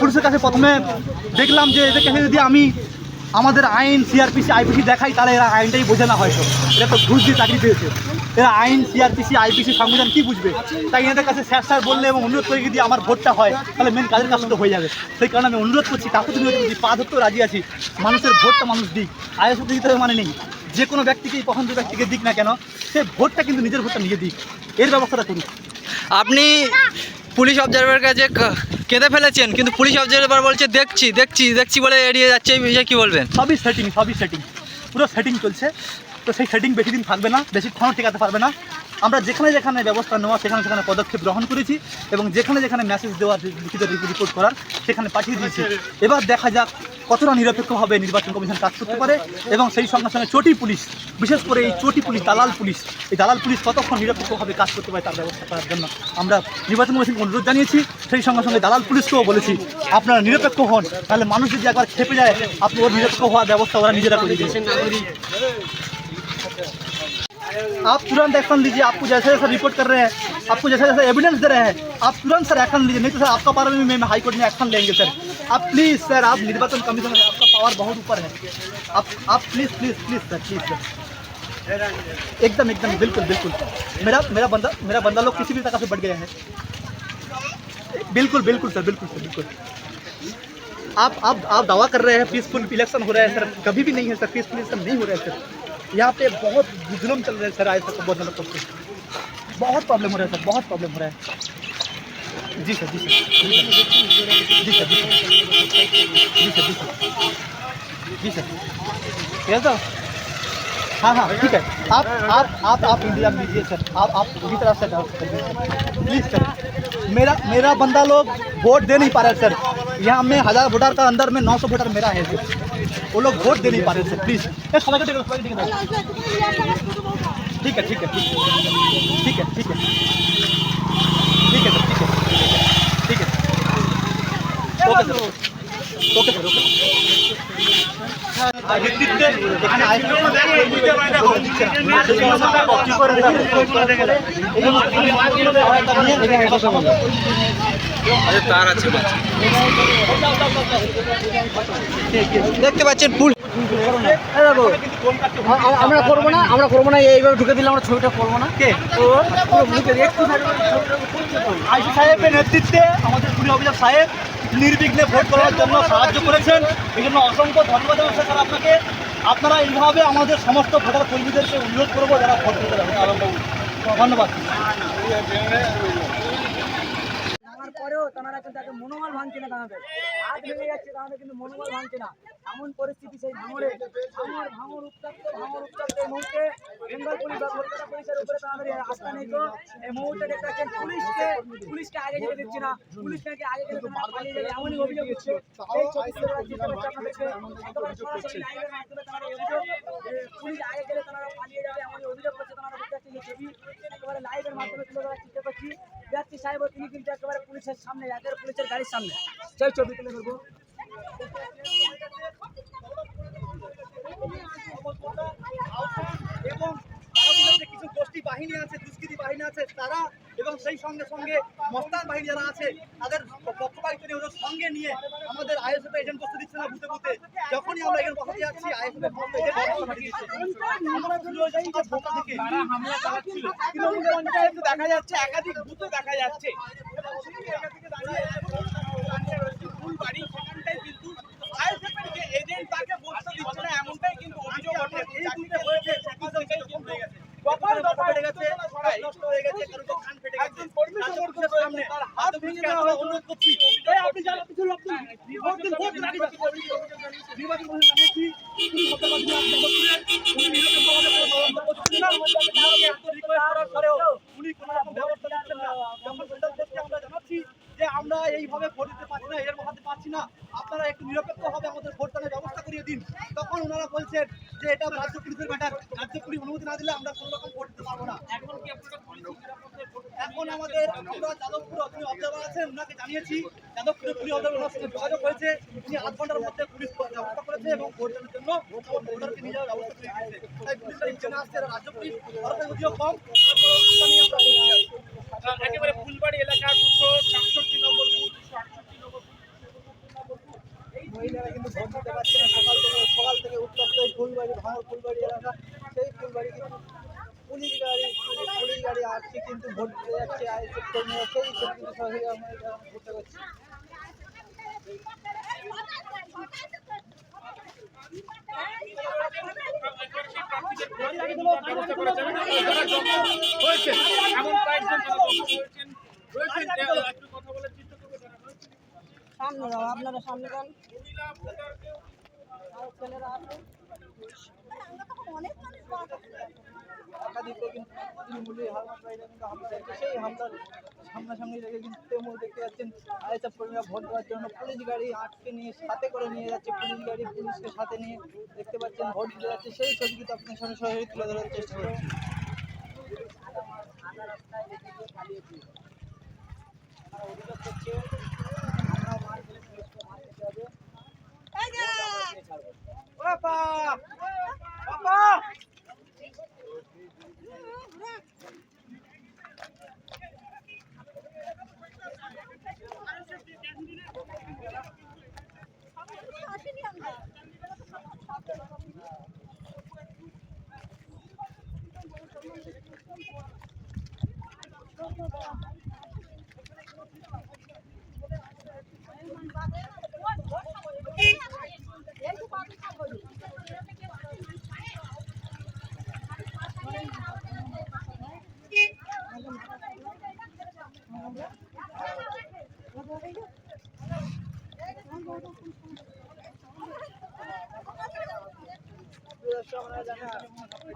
পুলিশের কাছে প্রথমে দেখলাম যে এদের কাছে যদি আমি আমাদের আইন সিআরপিসি আইপিসি দেখাই, তাহলে এরা আইনটাই বোঝে না হয়তো। এরা তো ঘুষ দিয়ে চাকরি পেয়েছে। এরা আইন সিআরপিসি আইপিসি সংবিধান কি বুঝবে? তাই এদের কাছে স্যার স্যার বললে এবং অনুরোধ করে যদি আমার ভোটটা হয়, তাহলে মেন কাজের কাজ তো হয়ে যাবে। সেই কারণে আমি অনুরোধ করছি কাকুতি অনুরোধ করছি পা ধরতেও রাজি আছি, মানুষের ভোটটা মানুষ দিক। আয়স দিতে মানে নেই। যে কোনো ব্যক্তিকেই, পছন্দ ব্যক্তিকে দিক না কেন, সে ভোটটা কিন্তু নিজের ভোটটা নিজে দিক। এর ব্যবস্থাটা করুক। আপনি পুলিশ অবজারভারের কাছে কেঁদে ফেলেছেন, কিন্তু পুলিশ অবজারভার বলছে, দেখছি দেখছি দেখছি বলে এড়িয়ে যাচ্ছে। এই বিষয়ে কী বলবেন? সবই সেটিং সবই সেটিং পুরো সেটিং চলছে। তো সেই সেটিং বেশি দিন থাকবে না বেশিক্ষণ টেকাতে পারবে না। আমরা যেখানে যেখানে ব্যবস্থা নেওয়া, সেখানে সেখানে পদক্ষেপ গ্রহণ করেছি এবং যেখানে যেখানে মেসেজ দেওয়ার লিখিত রিপোর্ট করার, সেখানে পাঠিয়ে দিয়েছি। এবার দেখা যাক কতটা নিরপেক্ষভাবে নির্বাচন কমিশন কাজ করতে পারে এবং সেই সঙ্গে সঙ্গে চটি পুলিশ, বিশেষ করে এই চটি পুলিশ, দালাল পুলিশ, এই দালাল পুলিশ কতক্ষণ নিরপেক্ষভাবে কাজ করতে পারে তার ব্যবস্থা করার জন্য আমরা নির্বাচন কমিশনকে অনুরোধ জানিয়েছি। সেই সঙ্গে সঙ্গে দালাল পুলিশকেও বলেছি, আপনারা নিরপেক্ষ হন, তাহলে মানুষ যদি একবার খেপে যায়, আপনি ওর নিরপেক্ষ হওয়ার ব্যবস্থা ওরা নিজেরা করে দিয়েছেন आप तुरंत एक्शन लीजिए, आपको जैसे जैसे रिपोर्ट कर रहे हैं, आपको जैसे जैसे एविडेंस दे रहे हैं, आप तुरंत सर एक्शन लीजिए। नहीं तो सर आपका पावर में मैं हाई कोर्ट में एक्शन लेंगे सर आप प्लीज़ सर आप निर्वाचन कमीशन आपका पावर बहुत ऊपर है। आप आप please please please sir please sir एकदम एकदम, बिल्कुल बिल्कुल। मेरा मेरा बंदा मेरा बंदा लोग किसी भी तरह से बढ़ गया है। बिल्कुल बिल्कुल सर बिल्कुल सर बिल्कुल। आप आप आप दावा कर रहे हैं पीसफुल इलेक्शन हो रहा है सर कभी भी नहीं है सर पीसफुल इलेक्शन नहीं हो रहा है सर यहाँ पे बहुत जुलम चल रहा है सर आज तक बहुत मतलब बहुत प्रॉब्लम हो रहा है सर, बहुत प्रॉब्लम हो रहा है। जी सर जी सर जी सर जी सर जी सर जी सर जी सर सर। हाँ हाँ ठीक है। आप आप आप आप इंतज़ाम कीजिए सर। आप आप पूरी तरह से प्लीज़ सर मेरा मेरा बंदा लोग वोट दे नहीं पा रहा सर यहाँ में हज़ार वोटर का अंदर में नौ सौ वोटर मेरा है सर वो लोग वोट दे नहीं पा रहे सर प्लीज़ ए सबाई को टिकट सबाई को टिकट ठीक है ठीक है ठीक है ठीक है ठीक है দেখতে পাচ্ছেন পুল আমরা করব না আমরা করব না এইভাবে ঢুকে দিলে আমরা ছবিটা করব না। কে? তো পুরো মুখে একটু সাহেবের নেতৃত্বে আমাদের অফিসার সাহেব নির্বিঘ্নে ভোট করার জন্য সাহায্য করেছেন। এই জন্য অসংখ্য ধন্যবাদ স্যার আপনাকে, আপনারা এইভাবে আমাদের সমস্ত ভোটার কর্মীদেরকে অনুরোধ করব যারা ভোট দিতে যাবেন ধন্যবাদ। তারা কিন্তু একটা মনোবল ভাঙছে না তাদের হাত ভেঙে যাচ্ছে তাদের কিন্তু মনোবল ভাঙছে না। এমন পরিস্থিতি সেই ভাঙরে। ভাঙর ভাঙর উত্তপ্ত ভাঙর উত্তপ্ত এই মুহূর্তে বেঙ্গল পুলিশ বা কলকাতা পুলিশের উপরে তাদের আস্থা নেই তো। এই মুহূর্তে দেখতে পাচ্ছেন পুলিশকে পুলিশকে আগে যেতে দিচ্ছে না। পুলিশ নাকি আগে গেলে পালিয়ে যাবে। এমনই অভিযোগ হচ্ছে সেই ছবি তুলে ধরার চেষ্টা করছে আপনাদেরকে একেবারে লাইভের মাধ্যমে তারা অভিযোগ পুলিশ আগে গেলে তারা পালিয়ে যাবে এমনই অভিযোগ করছে তারা দেখতে ছবি একেবারে লাইভের মাধ্যমে তুলে ধরার চেষ্টা করছি। যাচ্ছি সাহেব তিনি কিন্তু একেবারে পুলিশের সামনে, একেবারে পুলিশের গাড়ির সামনে। সেই ছবি তুলে ধরবো। এবং কিছু গোষ্ঠী বাহিনী আছে, দুষ্কৃতী বাহিনী আছে, তারা এবং সেই সঙ্গে সঙ্গে মস্তান বাহিনী যারা আছে, তাদের সঙ্গে নিয়ে আমাদের আইএসএফ এজেন্ট বসতে দিচ্ছে না বুঝতে বুঝতে। যখনই আমরা এখানে বসতে যাচ্ছি আইএসএফ দেখা যাচ্ছে একাধিক বুথে দেখা যাচ্ছে। আমরা এইভাবে ভোট দিতে পারছি না এর মহাতে পারছি না আপনারা একটু নিরপেক্ষভাবে আমাদের ভোটদানের ব্যবস্থা করিয়ে দিন তখন ওনারা বলছেন যে এটা রাজ্য পুলিশের ম্যাটার রাজ্য পুলিশ অনুমতি না দিলে আমরা কোনো রকম ভোট দিতে পারব না। এখন কি আপনারা এখন আমাদের যাদবপুর অগ্নি অবজার্ভার আছেন ওনাকে জানিয়েছি যাদবপুর পুলিশ অবজার্ভার সঙ্গে যোগাযোগ হয়েছে। তিনি আধ ঘণ্টার মধ্যে পুলিশ ব্যবস্থা করেছে এবং ভোটারের জন্য আমার ভোটারকে নিয়ে যাওয়ার ব্যবস্থা করে তাই আসছে রাজ্য পুলিশ ভারতের যদিও কম। একেবারে ফুলবাড়ি এলাকা দুশো সাতষট্টি নম্বর নম্বর এই সকাল থেকে সকাল থেকে উত্তপ্ত ফুলবাড়ি ভাঙর ফুলবাড়ি এলাকা। সেই ফুলবাড়ি পুলিশ গাড়ি কিন্তু ভোট যাচ্ছে আইএসএফ কর্মীরা সেই ছবি কিন্তু সরাসরি আমরা হয়েছে এমন কয়েকজন রয়েছেন কথা চিন্তা তারা রয়েছেন। সামনে যাও আপনারা সামনে যান। একাধিক কিন্তু তৃণমূলের। সেই হামলার সামনাসামনি রেখে কিন্তু তৃণমূল দেখতে পাচ্ছেন আইএসএফ কর্মীরা ভোট দেওয়ার জন্য পুলিশ গাড়ি আটকে নিয়ে সাথে করে নিয়ে যাচ্ছে। পুলিশ গাড়ি পুলিশকে সাথে নিয়ে দেখতে পাচ্ছেন, ভোট দিতে যাচ্ছে। সেই ছবি কিন্তু আপনার সামনে সরাসরি তুলে ধরার চেষ্টা করছি।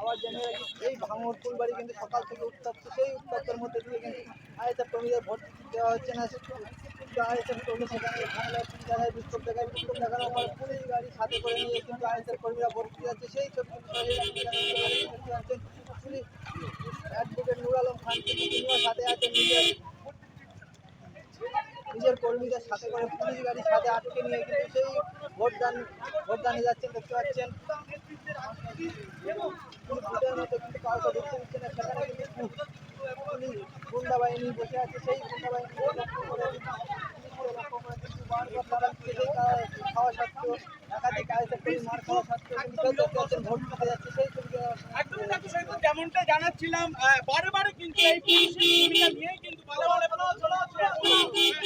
আবার রাখি এই ভাঙর ফুলবাড়ি কিন্তু সকাল থেকে উত্তপ্ত, সেই উত্তপ্তের মধ্যে দিয়ে কিন্তু আইএসএফ কর্মীদের ভোট দেওয়া হচ্ছে না আইএসএফ কর্মী সেখানে ঝামেলা দেখায় বিক্ষোভ দেখায়, বিক্ষোভ দেখানোর সাথে করে নিয়ে কিন্তু আইএসএফ কর্মীরা ভোট দিতে যাচ্ছে সেই পাচ্ছেন। পুলিশ অ্যাডভোকেট নুর আলম খান কিন্তু তিনিও সাথে আছেন নিজের কর্মীদের সাথে করে পুলিশ গাড়ির সাথে আটকে নিয়ে কিন্তু সেই ভোটদান, ভোটদানে যাচ্ছেন দেখতে পাচ্ছেন। কিন্তু সেখানে কিন্তু পুলিশ গুন্ডা বাহিনী বসে আছে, সেই গুন্ডা বাহিনী যেমনটা জানাচ্ছিলাম বারে বারে কিন্তু এই পুলিশের নিয়ে কিন্তু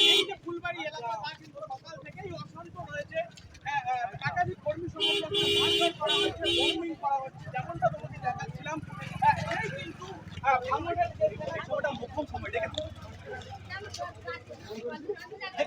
এই যে ফুলবাড়ি এলাকা তা কিন্তু সকাল থেকেই অশান্ত রয়েছে একাধিক কর্মী মারধর করা হচ্ছে করা হচ্ছে যেমনটা তোমাকে দেখাচ্ছিলাম। আহ, কিন্তু আহ, ভাঙড়ের যে এই সময়টা মোক্ষম সময় ডেকে নাও। ডেকে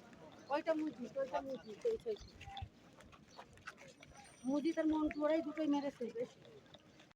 মুজি মুজি তার মন ধরেই দুটোই মেরেছে।